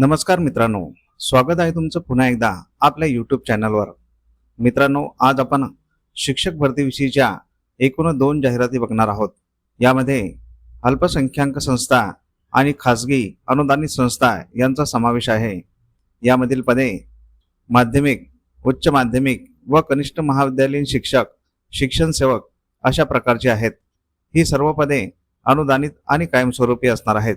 नमस्कार मित्रांनो स्वागत आहे तुमचं पुन्हा एकदा आपल्या यूट्यूब चॅनलवर मित्रांनो आज आपण शिक्षक भरतीविषयीच्या एकूण दोन जाहिराती बघणार आहोत. यामध्ये अल्पसंख्याक संस्था आणि खाजगी अनुदानित संस्था यांचा समावेश आहे. यामधील पदे माध्यमिक उच्च माध्यमिक व कनिष्ठ महाविद्यालयीन शिक्षक शिक्षण सेवक अशा प्रकारची आहेत. ही सर्व पदे अनुदानित आणि कायमस्वरूपी असणार आहेत.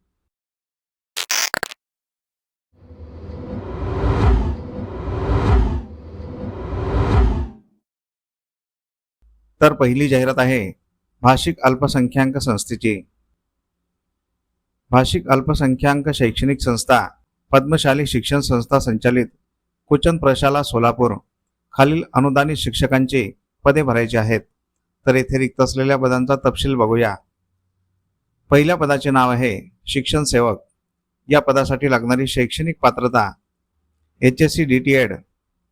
तर पहिली जाहिरात आहे भाषिक अल्पसंख्याक संस्थेची. भाषिक अल्पसंख्याक शैक्षणिक संस्था पद्मशाली शिक्षण संस्था संचालित कुचन प्रशाला सोलापूर. खालील अनुदानित शिक्षकांची पदे भरायची आहेत. तर येथे रिक्त असलेल्या पदांचा तपशील बघूया. पहिल्या पदाचे नाव आहे शिक्षण सेवक. या पदासाठी लागणारी शैक्षणिक पात्रता H S C D T Ed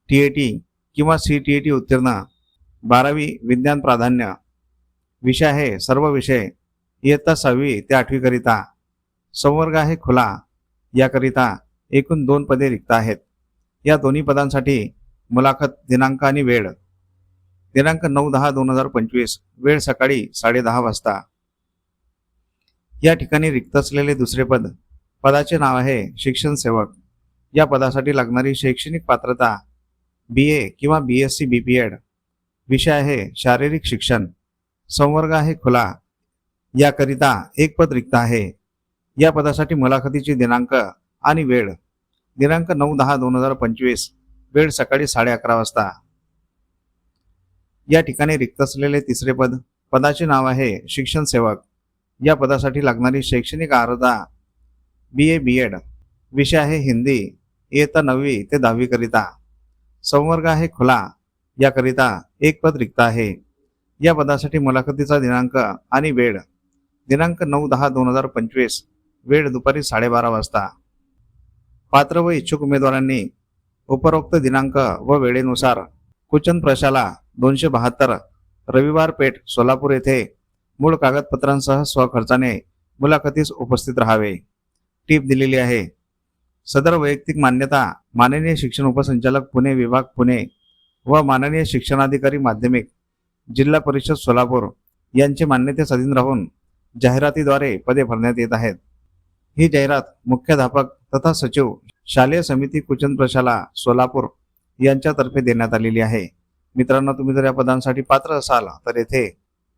T A T किंवा सी टी ए टी उत्तीर्ण बारावी विज्ञान प्राधान्य विषय आहे सर्व विषय इयत्ता सहावी ते आठवीकरिता संवर्ग आहे खुला. याकरिता एकूण दोन पदे रिक्त आहेत. या दोन्ही पदांसाठी मुलाखत दिनांक आणि वेळ. दिनांक नऊ दहा दोन हजार पंचवीस वेळ सकाळी साडेदहा वाजता. या ठिकाणी रिक्त असलेले दुसरे पद पदाचे नाव आहे शिक्षण सेवक. या पदासाठी लागणारी शैक्षणिक पात्रता बी ए किंवा B S C B P Ed विषय आहे शारीरिक शिक्षण. संवर्ग आहे खुला. याकरिता एक पद रिक्त आहे. या पदासाठी मुलाखतीची दिनांक आणि वेळ. दिनांक नऊ दहा दोन हजार पंचवीस. वेळ सकाळी साडे अकरा वाजता. या ठिकाणी रिक्त असलेले तिसरे पद. पदाचे नाव आहे शिक्षण सेवक. या पदासाठी लागणारी शैक्षणिक अर्हता बी ए बी एड. विषय आहे हिंदी. इयत्ता नववी ते दहावीकरिता संवर्ग आहे खुला. याकरिता एक पद रिक्त आहे. या पदासाठी मुलाखतीचा दिनांक आणि वेळ. दिनांक नऊ दहा दोन हजार पंचवीस. वेळ दुपारी साडेबारा वाजता. पात्र व इच्छुक उमेदवारांनी उपरोक्त दिनांक व वेळेनुसार कुचन प्रशाला दोनशे बहात्तर रविवार पेठ सोलापूर येथे मूळ कागदपत्रांसह स्वखर्चाने मुलाखतीस उपस्थित राहावे. टीप दिलेली आहे. सदर वैयक्तिक मान्यता माननीय शिक्षण उपसंचालक पुणे विभाग पुणे व माननीय शिक्षणाधिकारी माध्यमिक जिल्हा परिषद सोलापूर यांचे मान्यतेस अधीन राहून जाहिरातीद्वारे पदे भरण्यात येत आहेत. ही जाहिरात मुख्याध्यापक तथा सचिव शालेय समिती कुचन प्रशाला सोलापूर यांच्यातर्फे देण्यात आलेली आहे. मित्रांनो तुम्ही जर या पदांसाठी पात्र असाल तर येथे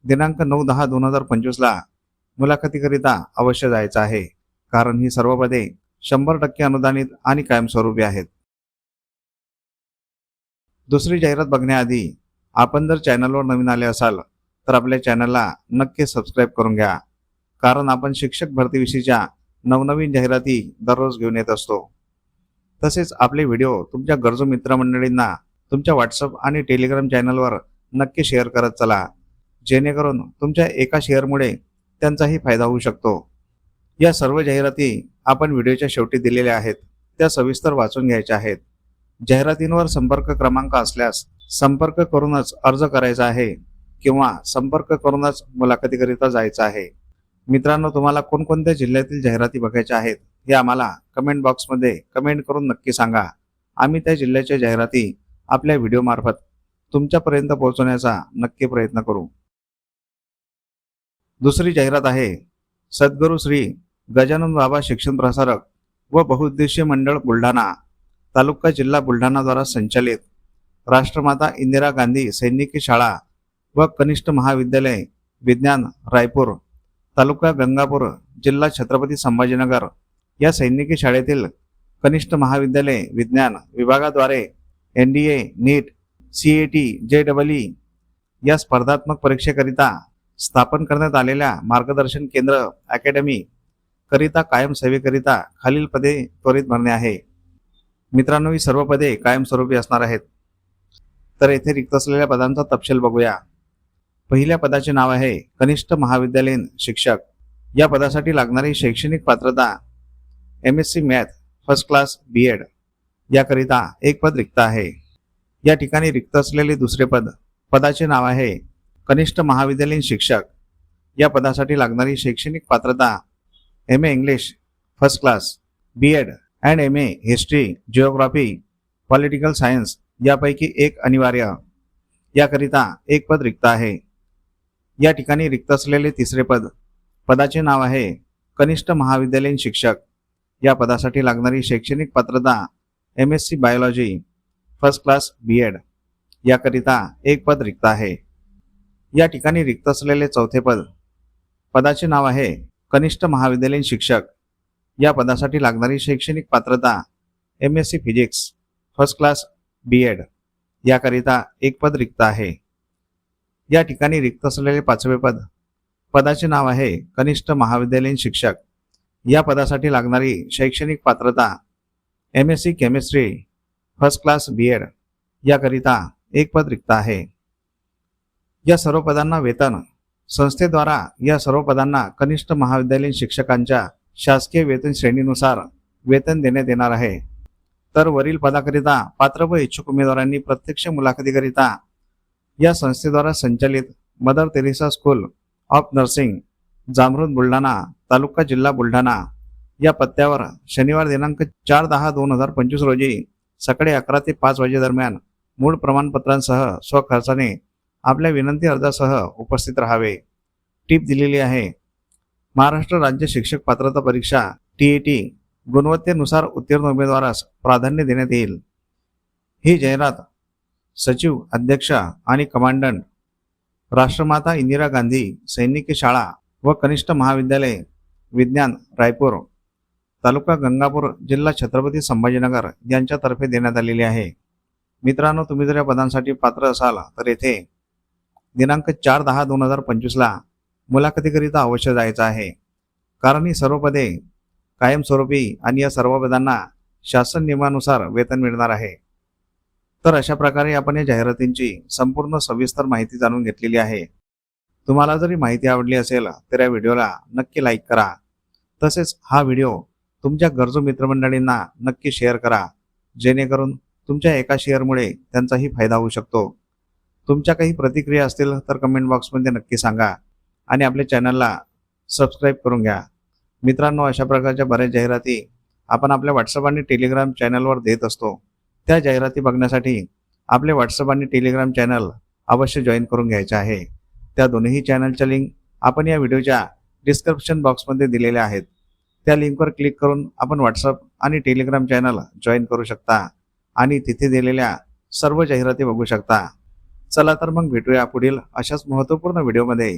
दिनांक नऊ दहा दोन हजार पंचवीसला मुलाखतीकरिता अवश्य जायचं आहे. कारण ही सर्व पदे शंभर टक्के अनुदानित आणि कायमस्वरूपी आहेत. दुसरी जाहिरात बघण्याआधी आपण जर चॅनलवर नवीन आले असाल तर आपल्या चॅनलला नक्की सबस्क्राईब करून घ्या. कारण आपण शिक्षक भरतीविषयीच्या नवनवीन जाहिराती दररोज घेऊन येत असतो. तसेच आपले व्हिडिओ तुमच्या गरजू मित्रमंडळींना तुमच्या व्हॉट्सअप आणि टेलिग्राम चॅनलवर नक्की शेअर करत चला. जेणेकरून तुमच्या एका शेअरमुळे त्यांचाही फायदा होऊ शकतो. या सर्व जाहिराती आपण व्हिडिओच्या शेवटी दिलेल्या आहेत. त्या सविस्तर वाचून घ्यायच्या आहेत. जाहिरातींवर संपर्क क्रमांक असल्यास संपर्क करूनच अर्ज करायचा आहे किंवा संपर्क करूनच मुलाखतीकरिता जायचं आहे. मित्रांनो तुम्हाला कोणकोणत्या जिल्ह्यातील जाहिराती बघायच्या आहेत हे आम्हाला कमेंट बॉक्समध्ये कमेंट करून नक्की सांगा. आम्ही त्या जिल्ह्याच्या जाहिराती आपल्या व्हिडिओमार्फत तुमच्यापर्यंत पोहोचवण्याचा नक्की प्रयत्न करू. दुसरी जाहिरात आहे सद्गुरू श्री गजानन बाबा शिक्षण प्रसारक व बहुउद्देशीय मंडळ बुलढाणा. तालुका जिल्हा बुलढाणाद्वारा संचालित राष्ट्रमाता इंदिरा गांधी सैनिकी शाळा व कनिष्ठ महाविद्यालय विज्ञान रायपूर तालुका गंगापूर जिल्हा छत्रपती संभाजीनगर या सैनिकी शाळेतील कनिष्ठ महाविद्यालय विज्ञान विभागाद्वारे N D A NEET C A T J double E या स्पर्धात्मक परीक्षेकरिता स्थापन करण्यात आलेल्या मार्गदर्शन केंद्र अकॅडमी करिता कायम सेवेकरिता खालील पदे त्वरित भरणे आहे. मित्रांनो ही सर्व पदे कायमस्वरूपी असणार आहेत. तर येथे रिक्त असलेल्या पदांचा तपशील बघूया. पहिल्या पदाचे नाव आहे कनिष्ठ महाविद्यालयीन शिक्षक. या पदासाठी लागणारी शैक्षणिक पात्रता M S C math first class B Ed याकरिता एक पद रिक्त आहे. या ठिकाणी रिक्त असलेले दुसरे पद पदाचे नाव आहे कनिष्ठ महाविद्यालयीन शिक्षक. या पदासाठी लागणारी शैक्षणिक पात्रता M A English first class B Ed and M A history geography political science यापैकी एक अनिवार्य. याकरिता एक पद रिक्त आहे. या ठिकाणी रिक्त असलेले तिसरे पद पदाचे नाव आहे कनिष्ठ महाविद्यालयीन शिक्षक. या पदासाठी लागणारी शैक्षणिक पात्रता M S C biology first class B Ed. याकरिता एक पद रिक्त आहे. या ठिकाणी रिक्त असलेले चौथे पद पदाचे नाव आहे कनिष्ठ महाविद्यालयीन शिक्षक. या पदासाठी लागणारी शैक्षणिक पात्रता M S C physics first class B Ed याकरिता एक पद रिक्त आहे. या ठिकाणी रिक्त असलेले पाचवे पद. पदाचे नाव आहे कनिष्ठ महाविद्यालयीन शिक्षक. या पदासाठी लागणारी शैक्षणिक पात्रता M S C chemistry first class B Ed याकरिता एक पद रिक्त आहे. या सर्व पदांना वेतन. संस्थेद्वारा या सर्व पदांना कनिष्ठ महाविद्यालयीन शिक्षकांच्या शासकीय वेतन श्रेणीनुसार वेतन देण्यात येणार आहे. तर वरील पदाकरिता पात्र व इच्छुक उमेदवारांनी प्रत्यक्ष मुलाखतीकरिता या संस्थेद्वारा संचालित mother Teresa school of nursing Jamrud Buldhana तालुका जिल्हा बुलढाणा या पत्त्यावर शनिवार दिनांक चार दहा दोन हजार पंचवीस रोजी सकाळी अकरा ते पाच वाजेदरम्यान मूळ प्रमाणपत्रांसह स्वखर्चाने आपल्या विनंती अर्जासह उपस्थित राहावे. टीप दिलेली आहे. महाराष्ट्र राज्य शिक्षक पात्रता परीक्षा टी टी गुणवत्तेनुसार उत्तीर्ण उमेदवारास प्राधान्य देण्यात येईल. ही जाहिरात सचिव अध्यक्ष आणि कमांडंट राष्ट्रमाता इंदिरा गांधी सैनिकी शाळा व कनिष्ठ महाविद्यालय विज्ञान रायपूर तालुका गंगापूर जिल्हा छत्रपती संभाजीनगर यांच्यातर्फे देण्यात आलेली आहे. मित्रांनो तुम्ही जर या पदांसाठी पात्र असाल तर येथे दिनांक चार दहा दोन हजार पंचवीसला मुलाखतीकरिता अवश्य जायचं आहे. कारण ही सर्व पदे कायमस्वरूपी आणि या सर्व पदांना शासन नियमानुसार वेतन मिळणार आहे. तर अशा प्रकारे आपण या जाहिरातींची संपूर्ण सविस्तर माहिती जाणून घेतलेली आहे. तुम्हाला जरी माहिती आवडली असेल तर या व्हिडिओला नक्की लाईक करा. तसेच हा व्हिडिओ तुमच्या गरजू मित्रमंडळींना नक्की शेअर करा. जेणेकरून तुमच्या एका शेअरमुळे त्यांचाही फायदा होऊ शकतो. तुमच्या काही प्रतिक्रिया असतील तर कमेंट बॉक्समध्ये नक्की सांगा. आणि आपल्या चॅनलला सबस्क्राईब करून घ्या. मित्रांनो अशा प्रकारच्या बऱ्याच जाहिराती आपण आपल्या व्हॉट्सअप आणि टेलिग्राम चॅनलवर देत असतो. त्या जाहिराती बघण्यासाठी आपले व्हॉट्सअप आणि टेलिग्राम चॅनल अवश्य जॉईन करून घ्यायचे आहे. त्या दोन्ही चॅनलच्या लिंक आपण या व्हिडिओच्या डिस्क्रिप्शन बॉक्समध्ये दिलेल्या आहेत. त्या लिंकवर क्लिक करून आपण व्हॉट्सअप आणि टेलिग्राम चॅनल जॉईन करू शकता आणि तिथे दिलेल्या सर्व जाहिराती बघू शकता. चला तर मग भेटूया पुढील अशाच महत्त्वपूर्ण व्हिडिओमध्ये.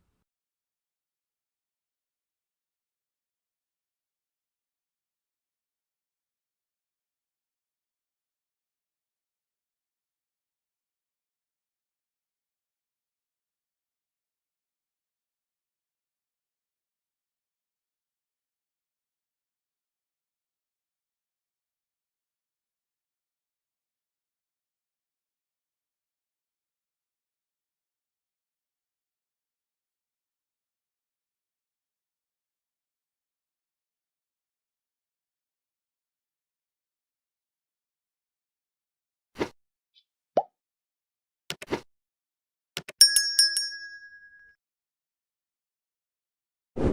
you